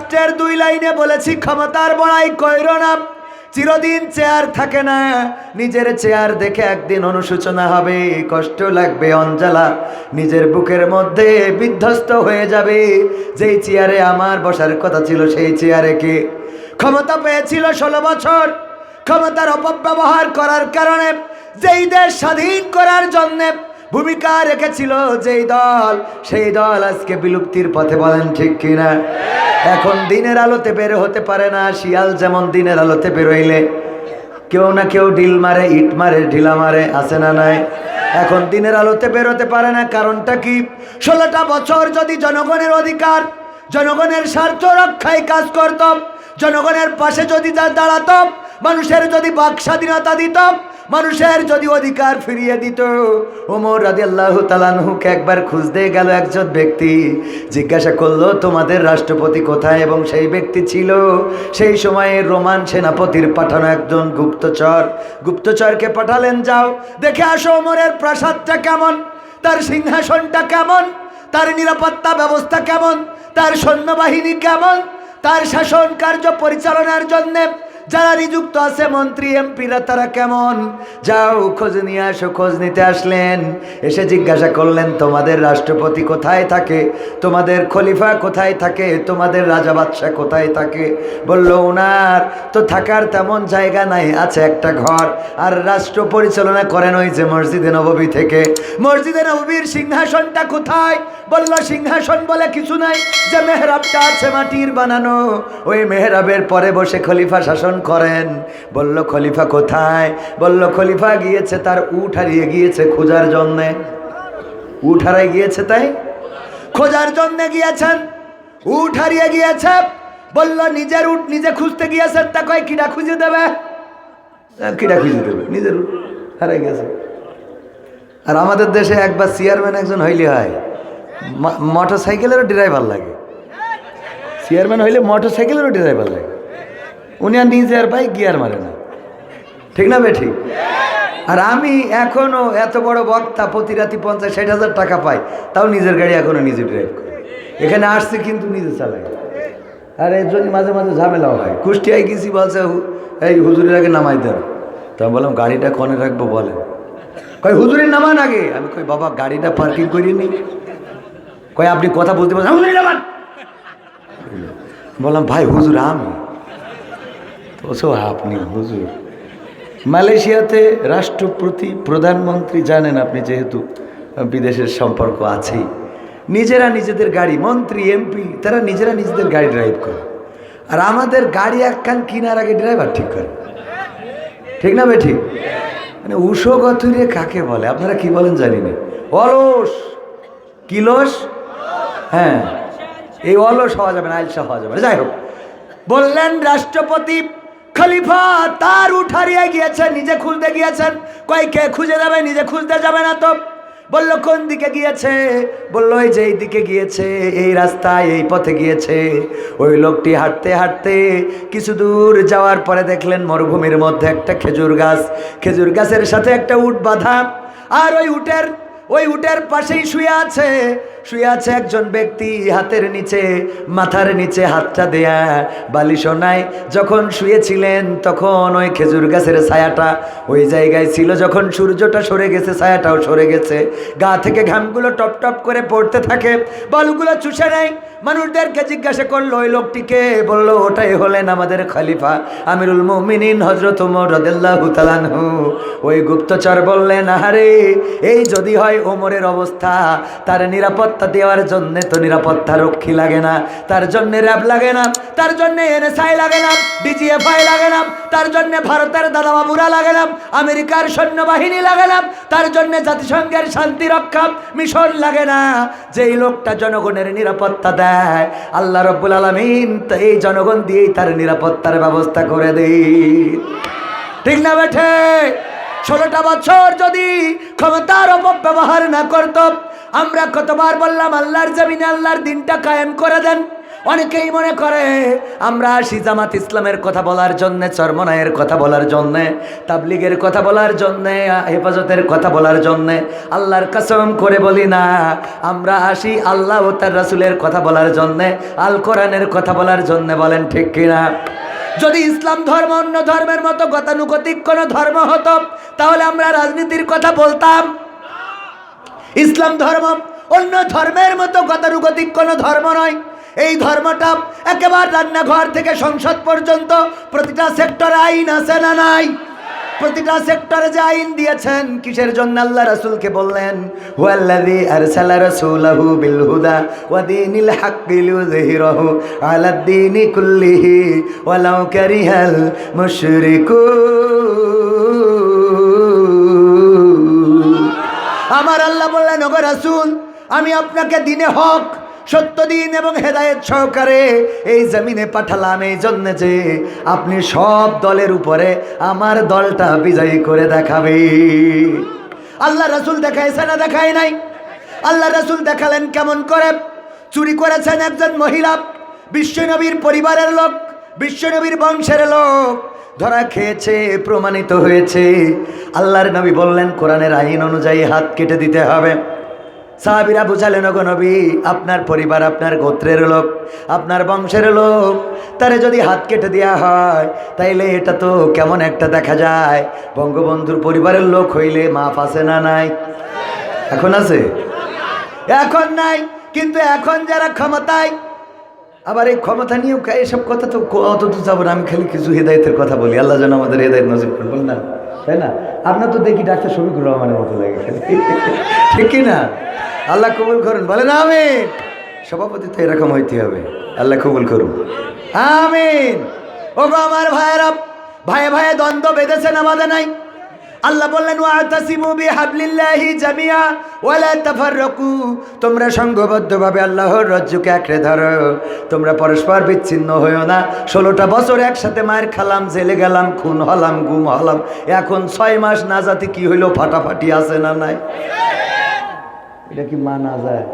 রাষ্ট্রের দুই লাইনে বলেছি, ক্ষমতার বড়াই কইর না। চিরদিন চেয়ার থাকে না, নিজের চেয়ার দেখে একদিন অনুশোচনা হবে, কষ্ট লাগবে অঞ্জলা। নিজের বুকের মধ্যে বিধ্বস্ত হয়ে যাবে, যেই চেয়ারে আমার বসার কথা ছিল সেই চেয়ারে কে? ক্ষমতা পেয়েছিল ষোলো বছর, ক্ষমতার অপব্যবহার করার কারণে, যেই দেশ স্বাধীন করার জন্যে ভূমিকা রেখেছিল যেই দল, সেই দল আজকে বিলুপ্তির পথে বলেন ঠিক কিনা? এখন দিনের আলোতে বের হতে পারে না, শিয়াল যেমন দিনের আলোতে বেরোইলে। কেউ না কেউ ডিল মারে, ইট মারে, ঢিলা মারে আসে না নাই? এখন দিনের আলোতে বেরোতে পারে না, কারণটা কি? ষোলোটা বছর যদি জনগণের অধিকার, জনগণের স্বার্থ রক্ষায় কাজ করত জনগণের পাশে যদি যা দাঁড়াত মানুষের যদি বাক স্বাধীনতা দিত মানুষের যদি অধিকার ফিরিয়ে দিত, ওমর রাজি আল্লাহ তালানহুকে একবার খুঁজতে গেল একজন ব্যক্তি। জিজ্ঞাসা করল, তোমাদের রাষ্ট্রপতি কোথায়? এবং সেই ব্যক্তি ছিল সেই সময়ে রোমান সেনাপতির পাঠানো একজন গুপ্তচর। গুপ্তচরকে পাঠালেন, যাও, দেখে আসো ওমরের প্রাসাদটা কেমন, তার সিংহাসনটা কেমন, তার নিরাপত্তা ব্যবস্থা কেমন, তার সৈন্যবাহিনী কেমন, তার শাসন কার্য পরিচালনার জন্যে যারা নিযুক্ত আছে, মন্ত্রী, এমপিরা, তারা কেমন? যাও, খোঁজ নিয়ে আসো, খোঁজ নিতে আসলেন। এসে জিজ্ঞাসা করলেন, তোমাদের রাষ্ট্রপতি কোথায় থাকে? তোমাদের খলিফা কোথায় থাকে? তোমাদের রাজা বাদশাহ কোথায় থাকে? বলল ওনার তো থাকার তেমন জায়গা নাই, আছে একটা ঘর। আর রাষ্ট্র পরিচালনা করেন ওই যে মসজিদে নববী থেকে। মসজিদে নববীর সিংহাসনটা কোথায়? বলল, সিংহাসন বলে কিছু নাই, যে মেহরাবটা আছে মাটির বানানো। ওই মেহরাবের পরে বসে খলিফা শাসন করেন। বলল, খলিফা কোথায়? বলল, খলিফা গিয়েছে, তার উঠ হারিয়ে গিয়েছে খোঁজার জন্যে। উঠ হারাই গিয়েছে তাই? খোঁজার জন্যে গিয়েছেন। উঠ হারিয়ে গিয়েছে। বলল, নিজের উঠ নিজে খুঁজতে গিয়েছেন, তা কয় কিরা খুঁজে দেবে? কিরা খুঁজে দেবে? নিজের উঠ হারাই গেছে। আর আমাদের দেশে একবার চেয়ারম্যান একজন হইলে হয়। মোটর সাইকেলেরও ড্রাইভার লাগে। চেয়ারম্যান হইলে মোটর সাইকেলেরও ড্রাইভার লাগে। উনি আর নিজে আর বাইক গিয়ার মারে না। ঠিক না বে ঠিক? আর আমি এখনও এত বড় বক্তা প্রতি রাতি পঞ্চাশ ষাট হাজার টাকা পাই, তাও নিজের গাড়ি এখনও নিজে ড্রাইভ করি। এখানে আসছি কিন্তু নিজে চালাই। আর এর জন্য মাঝে মাঝে ঝামেলাও হয়। কুষ্টিয়ায় গেছি বলছে এই হুজুরের আগে নামাই দেন। তো আমি বললাম, গাড়িটা কনে রাখব বলে কই হুজুরের নামান আগে? আমি কই, বাবা, গাড়িটা পার্কিং করিয়ে নি। কই আপনি কথা বলতে পারছেন হুজুরের নামান! বললাম, ভাই, হুজুর আমি। তো আপনি, হুজুর। মালয়েশিয়াতে রাষ্ট্রপতি, প্রধানমন্ত্রী জানেন আপনি যেহেতু বিদেশের সম্পর্ক আছেই। নিজেরা নিজেদের গাড়ি, মন্ত্রী, এমপি, তারা নিজেরা নিজেদের গাড়ি ড্রাইভ করে। আর আমাদের গাড়ি একখান কিনার আগে ড্রাইভার ঠিক করে। ঠিক না বে ঠিক মানে উষো গথুরে কাকে বলে? আপনারা কি বলেন জানি না। অলস। কিলস হ্যাঁ। এই অলস হওয়া যাবে না, আইলসা হওয়া যাবে যাই হোক। বললেন রাষ্ট্রপতি খলিফা তার উঠারিয়ে গিয়েছেন, নিজে খুঁজতে গিয়েছেন। কই কে খুঁজে যাবে নিজে খুঁজতে যাবে না তো। বলল, কোন দিকে গিয়েছে? বলল ওই যে এই দিকে গিয়েছে, এই রাস্তায়, এই পথে গিয়েছে। ওই লোকটি হাঁটতে হাঁটতে কিছু দূর যাওয়ার পরে দেখলেন মরুভূমির মধ্যে একটা খেজুর গাছ। খেজুর গাছের সাথে একটা উট বাঁধা। আর ওই উটের ওই উটের পাশেই শুয়ে আছে। শুয়ে আছে একজন ব্যক্তি হাতের নিচে, মাথার নিচে হাতটা দেয়া। বালিশও যখন শুয়েছিলেন, তখন ওই খেজুর গাছের ছায়াটা ওই জায়গায় ছিল। যখন সূর্যটা সরে গেছে, ছায়াটাও সরে গেছে। গা থেকে ঘামগুলো টপ টপ করে পড়তে থাকে। বলগুলো চুষে নেয়। মানুষদেরকে জিজ্ঞাসা করল, ওই লোকটিকে? বলল, ওটাই হলেন আমাদের খলিফা আমিরুল মুমিনিন হজরত রদেল্লাহু তালানহু ওই গুপ্তচর বললেন, আহারে, এই যদি হয় ওমরের অবস্থা, তার নিরাপত্তা দেওয়ার জন্য তো নিরাপত্তা রক্ষী লাগে না। তার জন্য র্যাব লাগে না, তার জন্য এনএসআই লাগে না, ডিজিএফআই লাগে না, তার জন্য ভারতের দাদাবাবুরা লাগে না, আমেরিকার সৈন্যবাহিনী লাগে না, তার জন্য জাতিসংঘের শান্তি রক্ষা মিশন লাগে না। যেই লোকটা জনগণের নিরাপত্তা দেয়, আল্লাহ রব্বুল আলমিন তো এই জনগণ দিয়েই তার নিরাপত্তার ব্যবস্থা করে দিই। ঠিক না বেঠে? ষোলোটা বছর যদি ক্ষমতার অপব্যবহার না করত আমরা কতবার বললাম, আল্লাহর জমিনে আল্লাহর দিনটা কায়েম করে দেন। অনেকেই মনে করে, আমরা আসি জামাত ইসলামের কথা বলার জন্যে চরমনায়ের কথা বলার জন্যে, তাবলিগের কথা বলার জন্যে, হেফাজতের কথা বলার জন্যে, আল্লাহর কাসম করে বলি না। আমরা আসি আল্লাহ ও তার রাসুলের কথা বলার জন্যে, আল কোরআনের কথা বলার জন্যে। বলেন ঠিক কিনা? যদি ইসলাম ধর্ম অন্য ধর্মের মতো গতানুগতিক কোনো ধর্ম হতো, তাহলে আমরা রাজনীতির কথা বলতাম। ইসলাম ধর্ম অন্য ধর্মের মতো গতানুগতিক কোনো ধর্ম নয়। এই ধর্মটা একেবারে রান্নাঘর থেকে সংসদ পর্যন্ত প্রতিটা সেক্টরে আইন আছে না নাই? প্রতিটা সেক্টরে যে আইন দিয়েছেন, কিসের জন্য আল্লাহ রাসূলকে বললেন, হুয়াল্লাযী আরসালা রাসূলাহু বিল হুদা ওয়া দীনিল হাক্কি লিয়ুযহিরাহু আলাদ দীনি কুল্লিহি ওয়ালাউ কারিহাল মুশরিকুন। আমার আল্লাহ বললেন, ওগো রাসূল, আমি আপনাকে দিনে হক, সত্য দিন এবং হেদায়েত সহকারে এই জমিনে পাঠালাম। এই জন্য যে আপনি সব দলের উপরে আমার দলটা বিজয়ী করে দেখাবে। আল্লাহ রাসূল দেখাইছে না দেখায় নাই? আল্লাহ রাসূল দেখালেন কেমন করে? চুরি করেছেন একজন মহিলা, বিশ্বনবীর পরিবারের লোক, বিশ্বনবীর বংশের লোক। ধরা খেয়েছে, প্রমাণিত হয়েছে। আল্লাহর নবী বললেন, কোরআনের আইন অনুযায়ী হাত কেটে দিতে হবে। সাহাবিরা বুঝালেন গো নবী, আপনার পরিবার আপনার গোত্রের লোক, আপনার বংশের লোক। তারে যদি হাত কেটে দেওয়া হয়, তাইলে এটা তো কেমন একটা দেখা যায়। বঙ্গবন্ধুর পরিবারের লোক হইলে মাফ আছে না নাই? এখন আছে? এখন নাই। কিন্তু এখন যারা ক্ষমতায় আবার এই ক্ষমতা নিয়েও এসব কথা তো অত তো যাব না, আমি খালি কিছু হেদায়তের কথা বলি। আল্লাহ যেন আমাদের হেদায়ত নজিব করে বল না? তাই না? আপনার তো দেখি ডাক্তার শফিকুর রহমানের মতো লাগে ঠিক না? আল্লাহ কবুল করুন বলে না আমিন। সভাপতি তো এরকম হইতে হবে, আল্লাহ কবুল করুন। আমিন। ও গো আমার ভাইয়েরা, ভাইয়ে ভাইয়ে দ্বন্দ্ব বেঁধেছে না বাধা নাই। আল্লাহ বললেন জামিয়া, ওয়ালা তাফাররাকু। তোমরা সংঘবদ্ধভাবে আল্লাহর রজ্জুকে আঁকড়ে ধরো। তোমরা পরস্পর বিচ্ছিন্ন হইও না। ষোলোটা বছর একসাথে মায়ের খালাম, জেলে গেলাম, খুন হলাম, গুম হলাম। এখন ছয় মাস না জাতি কি হইল, ফাটাফাটি আছে না নাই? এটা কি মানা যায়?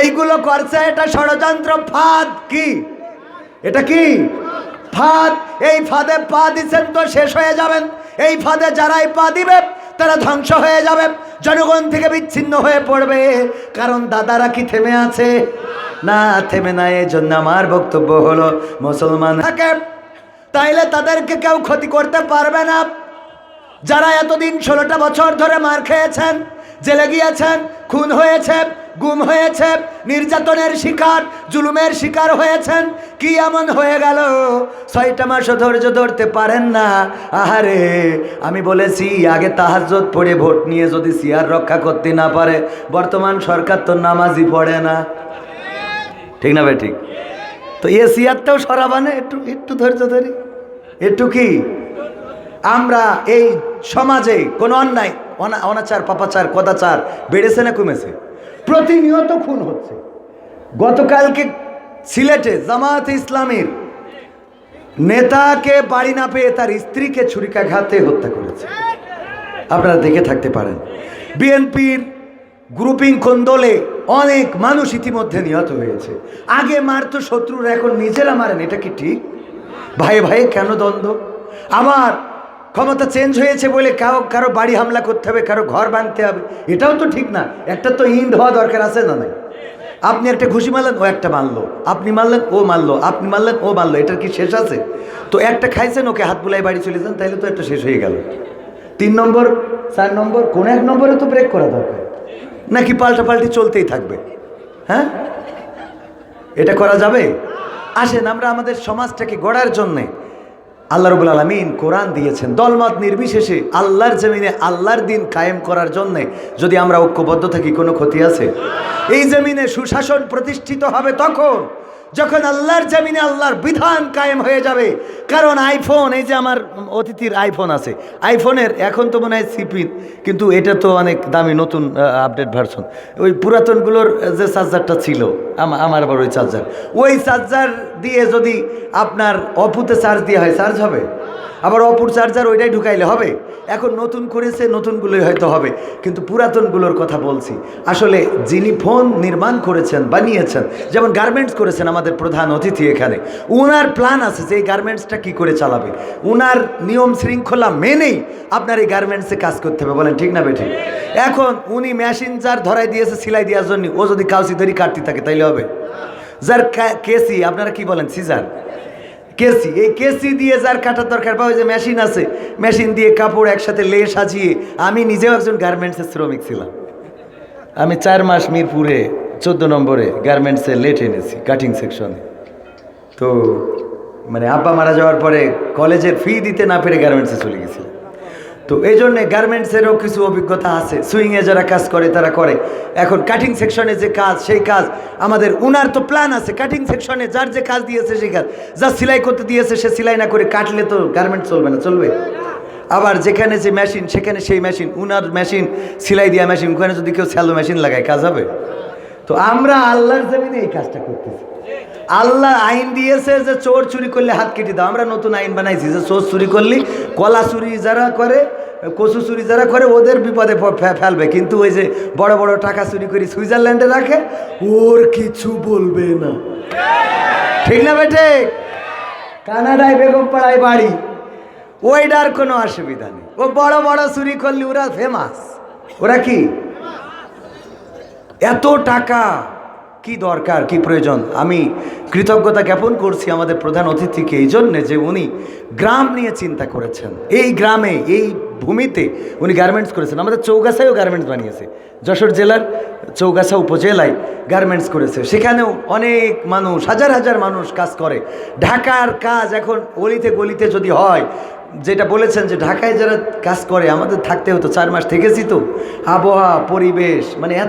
এইগুলো করছে এটা ষড়যন্ত্র ফাঁদ কি? এটা কি? ফাঁদ, এই ফাঁদে পা দিচ্ছেন তো শেষ হয়ে যাবেন। এই ফাঁদে যারাই পা দিবে, তারা ধ্বংস হয়ে যাবে। জনগণ থেকে বিচ্ছিন্ন হয়ে পড়বে। কারণ দাদারা কি থেমে আছে? না, থেমে না এই জন্য আমার বক্তব্য হলো, মুসলমান থাকে, তাইলে তাদেরকে কেউ ক্ষতি করতে পারবে না। যারা এতদিন ষোলোটা বছর ধরে মার খেয়েছেন, জেলে গিয়েছেন, খুন হয়েছে গুম হয়েছে, নির্যাতনের শিকার, জুলুমের শিকার হয়েছেন। কি এমন হয়ে গেল? ছয়টা মাসও ধৈর্য ধরতে পারেন না। আহারে, আমি বলেছি, আগে তাহাজ্জত পড়ে ভোট নিয়ে যদি সিয়ার রক্ষা করতে না পারে, বর্তমান সরকার তো নামাজই পড়ে না। ঠিক না ভাই, ঠিক? তো এ সিয়ারটাও সরাবানে একটু একটু ধৈর্য ধরি। একটু কি? আমরা এই সমাজে কোনো অন্যায়, অনা- অনাচার, পাপাচার, কদাচার বেড়েছে না কমেছে? প্রতিনিয়ত খুন হচ্ছে। গতকালকে সিলেটে জামায়াতে ইসলামের নেতাকে বাড়ি না পেয়ে তার স্ত্রীকে ছুরিকাঘাতে হত্যা করেছে। আপনারা দেখে থাকতে পারেন। বিএনপির গ্রুপিং কোন্দলে অনেক মানুষ ইতিমধ্যে নিহত হয়েছে। আগে মারতো শত্রুরা, এখন নিজেরা মারেন, এটা কি ঠিক? ভাই ভাই কেন দ্বন্দ্ব? আমার ক্ষমতা চেঞ্জ হয়েছে বলে কারও কারও বাড়ি হামলা করতে হবে, কারও ঘর ভাঙতে হবে। এটাও তো ঠিক না। একটা তো ইন্ড হওয়া দরকার আছে না নাই? আপনি একটা ঘুষি মারলেন, ও একটা মারলো। আপনি মারলেন, ও মারলো। আপনি মারলেন, ও মারলো। এটার কি শেষ আছে? তো একটা খাইছেন, ওকে হাত বুলাই বাড়ি চলে যান তাহলে তো একটা শেষ হয়ে গেল। তিন নম্বর, চার নম্বর, কোন এক নম্বরে তো ব্রেক করা দরকার। নাকি পাল্টা পাল্টি চলতেই থাকবে? হ্যাঁ? এটা করা যাবে? আসেন, আমরা আমাদের সমাজটাকে গড়ার জন্যে আল্লাহ রবুল আলমিন কোরআন দিয়েছেন। দলমত নির্বিশেষে আল্লাহর জমিনে আল্লাহর দিন কায়েম করার জন্যে যদি আমরা ঐক্যবদ্ধ থাকি, কোনো ক্ষতি আছে? এই জমিনে সুশাসন প্রতিষ্ঠিত হবে তখন যখন আল্লাহর জামিনে আল্লাহর বিধান কায়েম হয়ে যাবে, কারণ আইফোন এই যে আমার অতিথির আইফোন আছে আইফোনের এখন তো মনে হয় সিপি কিন্তু এটা তো অনেক দামি নতুন আপডেট ভার্সন ওই পুরাতনগুলোর যে চার্জারটা ছিল আমার আবার ওই চার্জার ওই চার্জার দিয়ে যদি আপনার অপুতে চার্জ দিয়ে হয় চার্জ হবে? আবার অপুর চার্জার ওইটাই ঢুকাইলে হবে? এখন নতুন করেছে, নতুনগুলোই হয়তো হবে। কিন্তু পুরাতনগুলোর কথা বলছি, আসলে যিনি ফোন নির্মাণ করেছেন, বানিয়েছেন, যেমন গার্মেন্টস করেছেন আমাদের প্রধান অতিথি এখানে। উনার প্ল্যান আছে যে এই গার্মেন্টসটা কী করে চালাবে। উনার নিয়ম শৃঙ্খলা মেনেই আপনার এই গার্মেন্টসে কাজ করতে হবে, বলেন ঠিক না বেঠিক এখন উনি মেশিন যার ধরাই দিয়েছে, সেলাই দেওয়ার জন্য, ও যদি কাউসি ধরি, কাটতে থাকে তাইলে হবে? যার কেসি, আপনারা কি বলেন, সিজার? কেসি, এই কেসি দিয়ে যার কাটার দরকার, বা ওই যে মেশিন আছে মেশিন দিয়ে কাপড় একসাথে লে সাজিয়ে, আমি নিজেও একজন গার্মেন্টসের শ্রমিক ছিলাম। আমি চার মাস মিরপুরে চোদ্দ নম্বরে গার্মেন্টসে লেট এনেছি কাটিং সেকশনে তো মানে আব্বা মারা যাওয়ার পরে কলেজের ফি দিতে না পেরে গার্মেন্টসে চলে গেছিলাম। তো এই জন্যে গার্মেন্টসেরও কিছু অভিজ্ঞতা আছে সুইংয়ে যারা কাজ করে, তারা করে। এখন কাটিং সেকশনে যে কাজ, সেই কাজ, আমাদের উনার তো প্ল্যান আছে কাটিং সেকশনে যার যে কাজ দিয়েছে, সেই কাজ। যা সেলাই করতে দিয়েছে, সে সেলাই না করে কাটলে তো গার্মেন্ট চলবে না, চলবে। আবার যেখানে যে মেশিন সেখানে সেই মেশিন উনার মেশিন সেলাই দেওয়া মেশিন ওখানে যদি কেউ স্যালো মেশিন লাগায়, কাজ হবে? তো আমরা আল্লাহর জমিনে এই কাজটা করতেছি। আল্লাহ আইন দিয়েছে যে চোর চুরি করলে হাত কেটে দাও। আমরা নতুন আইন বানাইছি যে চোর চুরি করলে কলা চুরি যারা করে, কচু চুরি যারা করে, ওদের বিপদে ফেলবে। কিন্তু ওই যে বড় বড় টাকা চুরি করে সুইজারল্যান্ডে রাখে, ওর কিছু বলবে না। ঠিক না বেটে? কানাডায় বেগম পাড়ায় বাড়ি। ওইটার কোনো অসুবিধা নেই। ও বড় বড় চুরি করলে ওরা ফেমাস ওরা কি? এত টাকা, কি দরকার, কি প্রয়োজন? আমি কৃতজ্ঞতা জ্ঞাপন করছি আমাদের প্রধান অতিথিকে, এই জন্যে যে উনি গ্রাম নিয়ে চিন্তা করেছেন। এই গ্রামে, এই ভূমিতে উনি গার্মেন্টস করেছেন। আমাদের চৌগাছায়ও গার্মেন্টস বানিয়েছে। যশোর জেলার চৌগাছা উপজেলায় গার্মেন্টস করেছে। সেখানেও অনেক মানুষ, হাজার হাজার মানুষ কাজ করে। ঢাকার কাজ এখন অলিতে গলিতে যদি হয়, যেটা বলেছেন যে ঢাকায় যারা কাজ করে, আমাদের থাকতে হতো, চার মাস থেকেছি তো। আবহাওয়া, পরিবেশ মানে এত